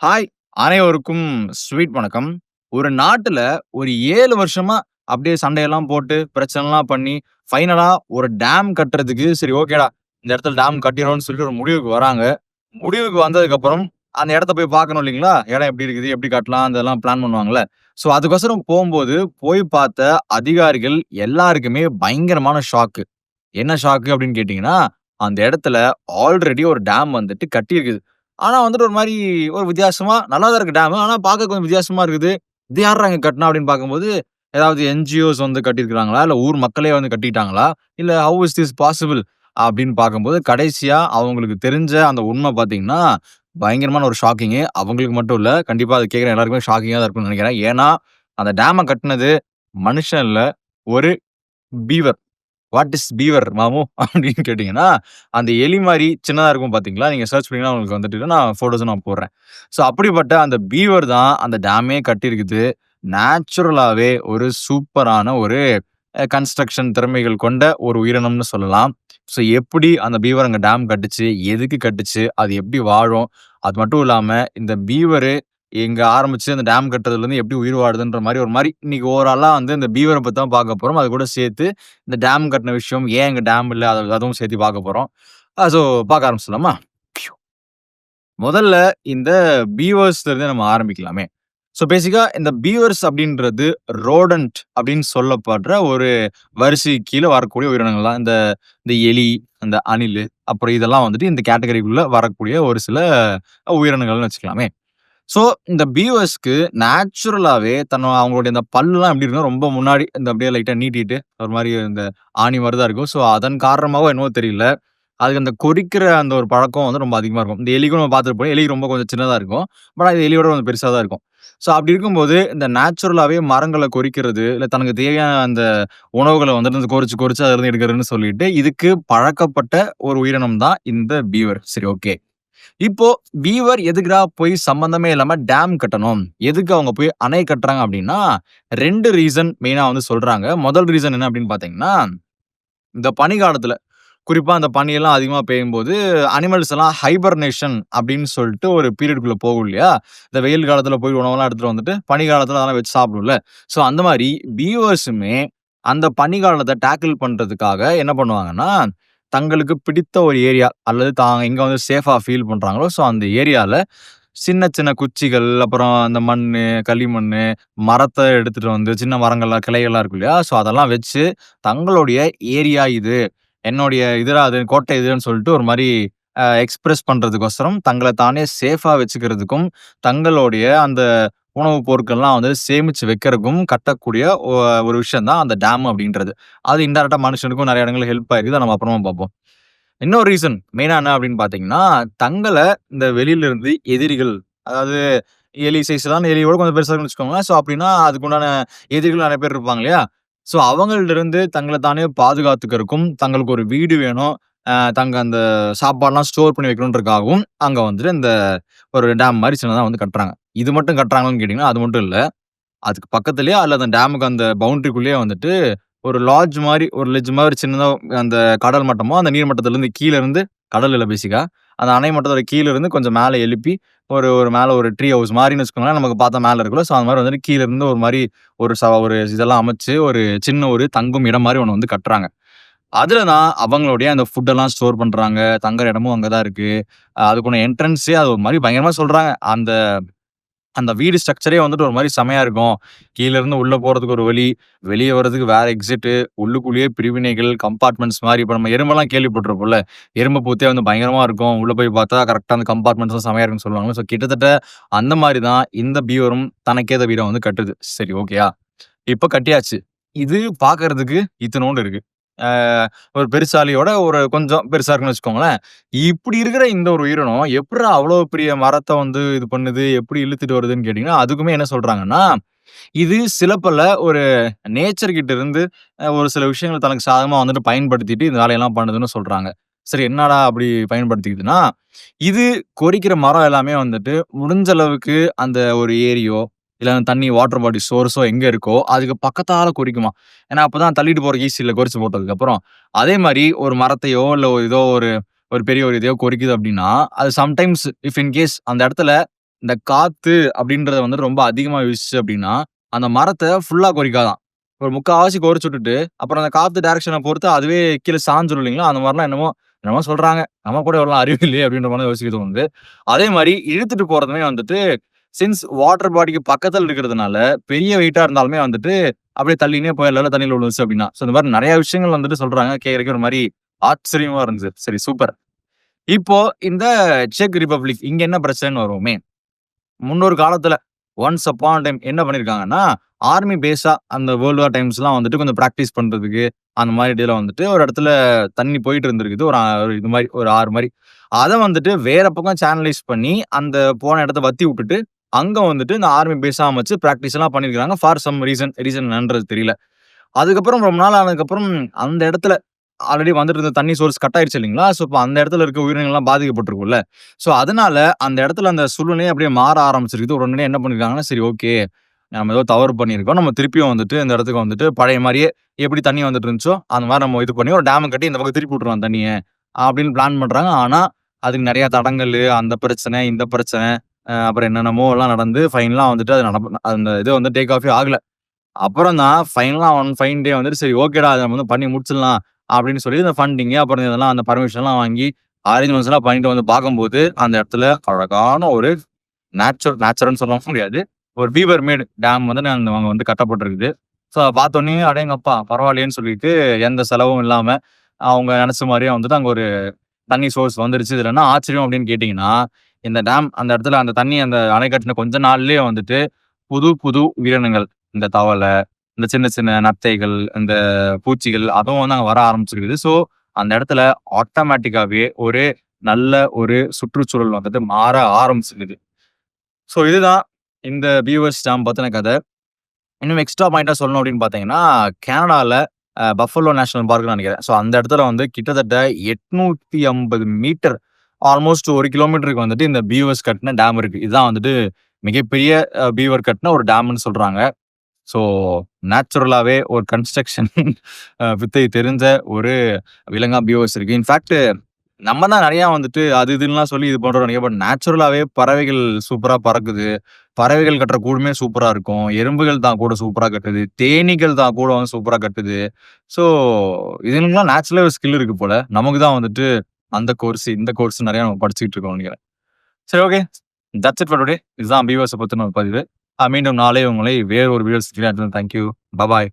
Hi! அனைவருக்கும் sweet வணக்கம். ஒரு நாட்டில் ஒரு ஏழு வருஷமா அப்படியே சண்டையெல்லாம் போட்டு, பிரச்சனைலாம் பண்ணி, ஃபைனலா ஒரு டேம் கட்டுறதுக்கு சரி ஓகேடா, இந்த இடத்துல டேம் கட்டிடணும்னு சொல்லிட்டு ஒரு முடிவுக்கு வராங்க. முடிவுக்கு வந்ததுக்கப்புறம், அந்த இடத்த போய் பார்க்கணும் இல்லைங்களா? இடம் எப்படி இருக்குது? எப்படி கட்டலாம்? அதெல்லாம் பிளான் பண்ணுவாங்கல்ல. ஸோ அதுக்கோசரம் போகும்போது போய் பார்த்த அதிகாரிகள் எல்லாருக்குமே பயங்கரமான ஷாக்கு. என்ன ஷாக்கு அப்படின்னு கேட்டிங்கன்னா அந்த இடத்துல ஆல்ரெடி ஒரு டேம் வந்துட்டு கட்டியிருக்குது. ஆனால் வந்துட்டு ஒரு மாதிரி ஒரு வித்தியாசமாக நல்லா தான் இருக்குது டேமு. ஆனால் பார்க்க கொஞ்சம் வித்தியாசமாக இருக்குது. "இது யார்றா இங்க அப்படின்னு பார்க்கும்போது, ஏதாவது என்ஜிஓஸ் வந்து கட்டியிருக்கிறாங்களா இல்லை ஊர் மக்களே வந்து கட்டிட்டாங்களா? இல்லை ஹவு இஸ் திஸ் பாசிபிள்? அப்படின்னு பார்க்கும்போது, கடைசியாக அவங்களுக்கு தெரிஞ்ச அந்த உண்மை பார்த்தீங்கன்னா, பயங்கரமான ஒரு ஷாக்கிங்கு. அவங்களுக்கு மட்டும் இல்லை கண்டிப்பாக அதை கேட்குற எல்லாருக்குமே ஷாக்கிங்காக தான் இருக்கும்னு நினைக்கிறேன் ஏன்னா, அந்த டேமை கட்டினது மனுஷன் இல்லை ஒரு பீவர். வாட் இஸ் பீவர் மாமு? அப்படின்னு கேட்டிங்கன்னா அந்த எலி மாதிரி சின்னதாக இருக்கும் பார்த்தீங்களா? நீங்கள் சர்ச் பண்ணிங்கன்னா உங்களுக்கு வந்துட்டு நான் ஃபோட்டோஸும் நான் போடுறேன். ஸோ அப்படிப்பட்ட அந்த பீவர் தான் அந்த டேமே கட்டியிருக்குது. நேச்சுரலாகவே ஒரு சூப்பரான ஒரு கன்ஸ்ட்ரக்ஷன் திறமைகள் கொண்ட ஒரு உயிரினம்னு சொல்லலாம். ஸோ எப்படி அந்த பீவர் அங்கே டேம் கட்டுச்சு? எதுக்கு கட்டுச்சு? அது எப்படி வாழும்? அது மட்டும் இல்லாமல் இந்த பீவரு எங்க ஆரம்பிச்சு அந்த டேம் கட்டுறதுலேருந்து எப்படி உயிர் வாடுதுன்ற மாதிரி ஒரு மாதிரி இன்னைக்கு ஓவராலா வந்து இந்த பீவரை பத்தி தான் பார்க்க போறோம். அது கூட சேர்த்து இந்த டேம் கட்டின விஷயம், ஏன் எங்க டேம் இல்லை அதை அதுவும் சேர்த்து பார்க்க போறோம். ஸோ பார்க்க ஆரம்பிச்சிடலாமா? முதல்ல இந்த பீவர்ஸ்ல இருந்து நம்ம ஆரம்பிக்கலாமே. ஸோ பேசிக்கா இந்த பீவர்ஸ் அப்படின்றது ரோடன்ட் அப்படின்னு சொல்லப்படுற ஒரு வரிசைக்கு கீழே வரக்கூடிய உயிரினங்கள் தான். இந்த இந்த எலி, அந்த அணில் அப்புறம் இதெல்லாம் வந்துட்டு இந்த கேட்டகரிக்குள்ள வரக்கூடிய ஒரு சில உயிரினங்கள்னு வச்சுக்கலாமே. ஸோ இந்த பீவர்ஸ்க்கு நேச்சுரலாகவே தன்ன அவங்களுடைய இந்த பல்லுலாம் எப்படி இருக்கும் ரொம்ப முன்னாடி இந்த அப்படியே லைட்டாக நீட்டிட்டு, ஒரு மாதிரி இந்த ஆணி மாதிரி தான் இருக்கும். ஸோ அதன் காரணமாகவும் என்னவோ தெரியல. அதுக்கு அந்த கொறிக்கிற அந்த ஒரு பழக்கம் வந்து ரொம்ப அதிகமாக இருக்கும். இந்த எலிக்கும் நம்ம பார்த்துருப்போம். எலி ரொம்ப கொஞ்சம் சின்னதாக இருக்கும். பட் அது எலியோட கொஞ்சம் பெருசாக தான் இருக்கும். ஸோ அப்படி இருக்கும்போது, இந்த நேச்சுரலாகவே மரங்களை கொறிக்கிறது, இல்லை தனக்கு தேவையான அந்த உணவுகளை வந்துட்டு கொறிச்சு, கொறிச்சு அதிலிருந்து எடுக்கிறதுன்னு சொல்லிட்டு, இதுக்கு பழக்கப்பட்ட ஒரு உயிரினம் தான் இந்த பீவர். சரி ஓகே. இப்போ பீவர் எதுக்குடா போய் சம்மந்தமே இல்லாம டேம் கட்டணும்? எதுக்கு அவங்க போய் அணை கட்டுறாங்க அப்படின்னா, ரெண்டு ரீசன் மெயினா வந்து சொல்றாங்க. முதல் ரீசன் என்ன அப்படின்னு பார்த்தீங்கன்னா, இந்த பனிகாலத்துல குறிப்பா அந்த பனியெல்லாம் அதிகமா பெய்யும்போது, அனிமல்ஸ் எல்லாம் ஹைபர்னேஷன் அப்படின்னு சொல்லிட்டு ஒரு பீரியட்குள்ள போகும் இல்லையா? இந்த வெயில் காலத்துல போய் உணவெல்லாம் எடுத்துட்டு வந்துட்டு, பனி காலத்துல அதெல்லாம் வச்சு சாப்பிடும்ல. ஸோ அந்த மாதிரி பீவர்ஸுமே அந்த பனிக்காலத்த டேக்கிள் பண்றதுக்காக என்ன பண்ணுவாங்கன்னா, தங்களுக்கு பிடித்த ஒரு ஏரியா அல்லது தாங்க எங்கே வந்து சேஃபாக ஃபீல் பண்ணுறாங்களோ ஸோ அந்த ஏரியாவில் சின்ன சின்ன குச்சிகள், அப்புறம் அந்த மண் களிமண் மரத்தை எடுத்துகிட்டு வந்து சின்ன மரங்கள்லாம் கிளைகள்லாம் இருக்கு இல்லையா? ஸோ அதெல்லாம் வச்சு தங்களுடைய ஏரியா இது. என்னுடைய இதுடா அது, கோட்டை இதுன்னு சொல்லிட்டு ஒரு மாதிரி எக்ஸ்பிரஸ் பண்ணுறதுக்கோசரம் தங்களை தானே சேஃபாக வச்சுக்கிறதுக்கும், தங்களுடைய அந்த உணவுப் பொருட்கள்லாம் வந்து சேமிச்சு வைக்கிறதுக்கும் கட்டக்கூடிய ஒரு விஷயம் தான் அந்த டேம் அப்படின்றது. அது இன்டைரக்ட்டா மனுஷனுக்கும் நிறைய இடங்களில் ஹெல்ப் ஆயிருக்குது நம்ம அப்புறமா பார்ப்போம். இன்னொரு ரீசன் மெயினா என்ன அப்படின்னு பார்த்தீங்கன்னா, தங்களை இந்த வெளியில இருந்து எதிரிகள், அதாவது எலி சைஸ் தான் எலியோட கொஞ்சம் பெருசாக வச்சுக்கோங்களேன். ஸோ அப்படின்னா அதுக்குண்டான எதிரிகள் நிறைய பேர் இருப்பாங்க இல்லையா? ஸோ அவங்கள்ட்ட இருந்து தங்களை தானே பாதுகாத்துக்கிறதுக்கும், தங்களுக்கு ஒரு வீடு வேணும். தங்க அந்த சாப்பாடெலாம் ஸ்டோர் பண்ணி வைக்கணுன்றதுக்காகவும், அங்கே வந்துட்டு இந்த ஒரு டேம் மாதிரி சின்னதாக வந்து கட்டுறாங்க. இது மட்டும் கட்டுறாங்கன்னு கேட்டிங்கன்னா அது மட்டும் இல்லை அதுக்கு பக்கத்துலேயே அல்ல அந்த டேமுக்கு அந்த பவுண்ட்ரிக்குள்ளேயே வந்துட்டு ஒரு லாட்ஜ் மாதிரி ஒரு லெட்ஜ் மாதிரி சின்னதாக அந்த கடல் மட்டமோ, அந்த நீர் மட்டத்துலேருந்து கீழ இருந்து கடல் இல்லை பேசிக்கா. அந்த அணை மட்டத்தோட கீழேருந்து கொஞ்சம் மேலே எழுப்பி, ஒரு ஒரு மேலே ஒரு ட்ரீ ஹவுஸ் மாதிரின்னு வச்சுக்கோங்களேன். நமக்கு பார்த்தா மேலே இருக்குல்ல. ஸோ அந்த மாதிரி வந்துட்டு கீழேருந்து ஒரு மாதிரி ஒரு ச ஒரு இதெல்லாம் அமைச்சு, ஒரு சின்ன ஒரு தங்கும் இடம் மாதிரி ஒன்று வந்து கட்டுறாங்க. அதுல தான் அவங்களுடைய அந்த ஃபுட்டெல்லாம் ஸ்டோர் பண்றாங்க. தங்குற இடமும் அங்கே தான் இருக்கு. அதுக்குன்னு என்ட்ரன்ஸே அது ஒரு மாதிரி பயங்கரமா சொல்றாங்க. அந்த அந்த வீடு ஸ்ட்ரக்சரே வந்துட்டு ஒரு மாதிரி செமையா இருக்கும். கீழேருந்து இருந்து உள்ள போறதுக்கு ஒரு வழி, வெளியே வரதுக்கு வேற எக்ஸிட்டு, உள்ளுக்குள்ளேயே பிரிவினைகள், கம்பார்ட்மெண்ட்ஸ் மாதிரி இப்போ நம்ம எறும்பெல்லாம் கேள்விப்பட்டிருப்போம்ல. எறும்பு பூத்தே வந்து பயங்கரமா இருக்கும். உள்ள போய் பார்த்தா கரெக்டாக அந்த கம்பார்ட்மெண்ட்ஸ்லாம் செமையா இருக்குன்னு சொல்லுவாங்க ஸோ கிட்டத்தட்ட அந்த மாதிரி தான் இந்த பியூரும் தனக்கேத வீடை வந்து கட்டுது. சரி ஓகேயா? இப்போ கட்டியாச்சு. இது பார்க்கறதுக்கு இத்தனோண்டு இருக்கு. ஒரு பெருசாலியோட ஒரு கொஞ்சம் பெருசா இருக்குன்னு வச்சுக்கோங்களேன். இப்படி இருக்கிற இந்த ஒரு உயிரினம் எப்புட்றா அவ்வளோ பெரிய மரத்தை வந்து இது பண்ணுது? எப்படி இழுத்துட்டு வருதுன்னு கேட்டிங்கன்னா அதுக்குமே என்ன சொல்றாங்கன்னா, இது சில பல ஒரு நேச்சர் கிட்ட இருந்து ஒரு சில விஷயங்களை தனக்கு சாதகமாக வந்துட்டு பயன்படுத்திட்டு இந்த வேலையெல்லாம் பண்ணுதுன்னு சொல்றாங்க. சரி என்னடா அப்படி பயன்படுத்திக்குதுன்னா, இது கொறிக்கிற மரம் எல்லாமே வந்துட்டு முடிஞ்ச அளவுக்கு அந்த ஒரு ஏரியோ, இல்லை அந்த தண்ணி வாட்டர் பாடி சோர்ஸோ எங்கே இருக்கோ, அதுக்கு பக்கத்தால் குறிக்குமா ஏன்னா அப்பதான் தள்ளிட்டு போகிற ஈஸியில் இல்ல போட்டதுக்கப்புறம். அதே மாதிரி ஒரு மரத்தையோ, இல்லை ஒரு ஏதோ ஒரு ஒரு பெரிய ஒரு இதையோ குறிக்குது அப்படின்னா, அது சம்டைம்ஸ் இஃப் இன்கேஸ் அந்த இடத்துல இந்த காற்று அப்படின்றத வந்து ரொம்ப அதிகமாக வீசுச்சு அப்படின்னா, அந்த மரத்தை ஃபுல்லாக கொறிக்காதாம். ஒரு 3/4வாசி கொறிச்சு விட்டுட்டு, அப்புறம் அந்த காற்று டேரக்ஷனை பொறுத்து அதுவே கீழே சாஞ்சிடும் இல்லைங்களா? அந்த மாதிரிலாம் என்னமோ என்னமோ சொல்கிறாங்க நம்ம கூட எவ்வளோ அறிவு இல்லையே அப்படின்ற மாதிரி யோசிக்க தோணுது. அதே மாதிரி இழுத்துட்டு போகிறதுமே வந்துட்டு, சின்ஸ் வாட்டர் பாடிக்கு பக்கத்தில் இருக்கிறதுனால, பெரிய வெயிட்டாக இருந்தாலுமே வந்துட்டு, அப்படியே தள்ளினே போயிரலாம் தண்ணியில் விழுந்துச்சு அப்படின்னா. ஸோ இந்த மாதிரி நிறைய விஷயங்கள் வந்துட்டு சொல்றாங்க. கேட்கறதுக்கே ஒரு மாதிரி ஆச்சரியமா இருந்துச்சு. சரி சூப்பர். இப்போ இந்த செக் ரிப்பப்ளிக் இங்க என்ன பிரச்சனைன்னு வருவோமே. முன்னொரு காலத்துல ஒன்ஸ் அப்பான் டைம் என்ன பண்ணியிருக்காங்கன்னா, ஆர்மி பேஸா அந்த வேர்ல்டு வார் டைம்ஸ்லாம் வந்துட்டு கொஞ்சம் ப்ராக்டிஸ் பண்றதுக்கு, அந்த மாதிரி இடையில வந்துட்டு ஒரு இடத்துல தண்ணி போயிட்டு இருந்திருக்குது. ஒரு இது மாதிரி ஒரு ஆறு மாதிரி அதை வந்துட்டு வேற பக்கம் சேனலைஸ் பண்ணி, அந்த போன இடத்த வத்தி விட்டுட்டு, அங்கே வந்துட்டு இந்த ஆர்மி பேஸா அமைச்சு எல்லாம் பண்ணியிருக்காங்க. ஃபார் சம் ரீசன் ரீசன் என்னன்றது தெரியல. அதுக்கப்புறம் ரொம்ப நாள் ஆனதுக்கப்புறம் அந்த இடத்துல ஆல்ரெடி வந்துட்டு இருந்த தண்ணி சோர்ஸ் கட் ஆயிடுச்சு இல்லைங்களா? ஸோ இப்போ அந்த இடத்துல இருக்க உயிரினங்கள்லாம் பாதிக்கப்பட்டிருக்கும்ல. ஸோ அதனால அந்த இடத்துல அந்த சூழ்நிலையே அப்படியே மாற ஆரம்பிச்சிருக்குது. உடனே என்ன பண்ணியிருக்காங்கன்னா, சரி ஓகே. நம்ம ஏதோ தவறு பண்ணியிருக்கோம். நம்ம திருப்பியும் வந்துட்டு இந்த இடத்துக்கு வந்துட்டு பழைய மாதிரியே எப்படி தண்ணி வந்துட்டு இருந்துச்சோ, அந்த மாதிரி நம்ம இது பண்ணி ஒரு டேமை கட்டி இந்த பக்கம் திருப்பி விட்டுருவோம் தண்ணியை அப்படின்னு பிளான் பண்ணுறாங்க ஆனால் அதுக்கு நிறையா தடங்கள் அந்த பிரச்சனை, இந்த பிரச்சனை, அப்புறம் என்னென்னமோ எல்லாம் நடந்து ஃபைனலாக வந்துட்டு அது நட அந்த இது வந்து டேக் ஆஃபே ஆகலை அப்புறம் தான் ஃபைனலாக ஒன் ஃபைன் டே வந்துட்டு, சரி ஓகேடா அதை நம்ம வந்து பண்ணி முடிச்சிடலாம். அப்படின்னு சொல்லி இந்த ஃபண்டிங் அப்புறம் இதெல்லாம் அந்த பர்மிஷன்லாம் வாங்கி, அரேஞ்ச்மெண்ட்ஸ்லாம் பண்ணிட்டு வந்து பார்க்கும்போது, அந்த இடத்துல அழகான ஒரு நேச்சுரல் நேச்சுரல்னு சொல்ல முடியாது. ஒரு பீவர் மேடு டேம் வந்து நான் அவங்க வந்து கட்டப்பட்டிருக்குது. ஸோ பார்த்தோன்னே அடேங்கப்பா! பரவாயில்லையேன்னு சொல்லிட்டு எந்த செலவும் இல்லாமல் அவங்க நினச்ச மாதிரியே வந்துட்டு அங்கே ஒரு தண்ணி சோர்ஸ் வந்துருச்சு. இதில் என்ன ஆச்சரியம் அப்படின்னு கேட்டிங்கன்னா இந்த டேம் அந்த இடத்துல அந்த தண்ணி அந்த அணை கட்டின கொஞ்ச நாள்லயே வந்துட்டு, புது புது உயிரினங்கள். இந்த தவளை இந்த சின்ன சின்ன நத்தைகள், இந்த பூச்சிகள் அதுவும் வந்து அங்கே வர ஆரம்பிச்சிருக்குது. ஸோ அந்த இடத்துல ஆட்டோமேட்டிக்காவே ஒரு நல்ல ஒரு சுற்றுச்சூழல் வந்துட்டு மாற ஆரம்பிச்சிருக்குது. ஸோ இதுதான் இந்த பியூவர்ஸ் டேம் பற்றின கதை இன்னும் எக்ஸ்ட்ரா பாயிண்டாக சொல்லணும் அப்படின்னு பார்த்தீங்கன்னா, கேனடாவில் பஃபலோ நேஷனல் பார்க்னு நினைக்கிறேன் ஸோ அந்த இடத்துல வந்து கிட்டத்தட்ட 850 மீட்டர் ஆல்மோஸ்ட் ஒரு கிலோமீட்டருக்கு வந்துட்டு இந்த பீவர்ஸ் கட்டின டேம் இருக்கு. இதுதான் வந்துட்டு மிகப்பெரிய பீவர் கட்டின ஒரு டேம்னு சொல்றாங்க. ஸோ நேச்சுரலாகவே ஒரு கன்ஸ்ட்ரக்ஷன் வித்தை தெரிஞ்ச ஒரு விலங்கா பீவர்ஸ் இருக்கு. இன்ஃபேக்ட் நம்ம தான் நிறையா வந்துட்டு அது இதுலாம் சொல்லி இது பண்ணுறோம் நிறைய பட் நேச்சுரலாகவே பறவைகள் சூப்பராக பறக்குது. பறவைகள் கட்டுற கூடுமே சூப்பராக இருக்கும். எறும்புகள் தான் கூட சூப்பராக கட்டுது. தேனீகள் தான் கூட வந்து சூப்பராக கட்டுது. ஸோ இதுங்களுக்கெல்லாம் நேச்சுரலாக ஒரு ஸ்கில் இருக்குது போல. நமக்கு தான் வந்துட்டு அந்த கோர்ஸ், இந்த கோர்ஸ் நிறையா நம்ம படிச்சுக்கிட்டு இருக்கோம் நினைக்கிறேன் சரி okay. That's it for today. இதுதான் பீவர்ஸ பற்றி நம்ம பதிவு. மீண்டும் நாளை உங்களை வேறு ஒரு வீடியோல சந்திக்கிறேன். Thank you. Bye bye.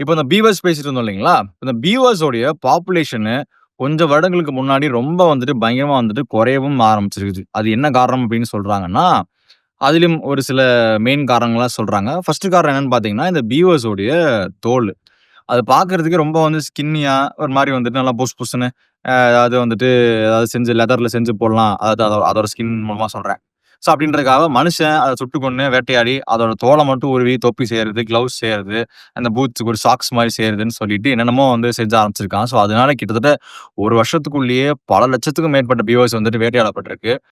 இப்போ இந்த பீவர்ஸ் பேசிட்டு இருந்தோம் இல்லைங்களா? இந்த பிஓஸோடைய பாப்புலேஷனு கொஞ்சம் வருடங்களுக்கு முன்னாடி ரொம்ப வந்துட்டு பயங்கரமாக வந்துட்டு குறையவும் ஆரம்பிச்சிருக்குது. அது என்ன காரணம் அப்படின்னு சொல்கிறாங்கன்னா அதிலும் ஒரு சில மெயின் காரணங்களாக சொல்கிறாங்க ஃபஸ்ட்டு காரணம் என்னென்னு பார்த்தீங்கன்னா, இந்த பிஓஸோடைய தோல் அது பார்க்கறதுக்கே ரொம்ப வந்து ஸ்கின்னியாக ஒரு மாதிரி வந்துட்டு நல்லா புஷ் புஷ்னு அ அதாவது வந்துட்டு ஏதாவது செஞ்சு லெதர்ல செஞ்சு போடலாம். அதாவது அதோட அதோட ஸ்கின் மூலமா சொல்றேன். ஸோ அப்படின்றதுக்காக மனுஷன் அத சுட்டுக் கொன்னு வேட்டையாடி, அதோட தோல மட்டும் உருவி தொப்பி செய்கிறது க்ளவுஸ் செய்கிறது அந்த பூட்ஸ்க்கு ஒரு சாக்ஸ் மாரி செய்கிறதுன்னு சொல்லிட்டு என்னென்னமோ வந்து செஞ்ச ஆரம்பிச்சிருக்கான். ஸோ அதனால கிட்டத்தட்ட 1 வருஷத்துக்குள்ளேயே பல லட்சத்துக்கும் மேற்பட்ட பீவர்ஸ் வந்துட்டு வேட்டையாடப்பட்டிருக்கு.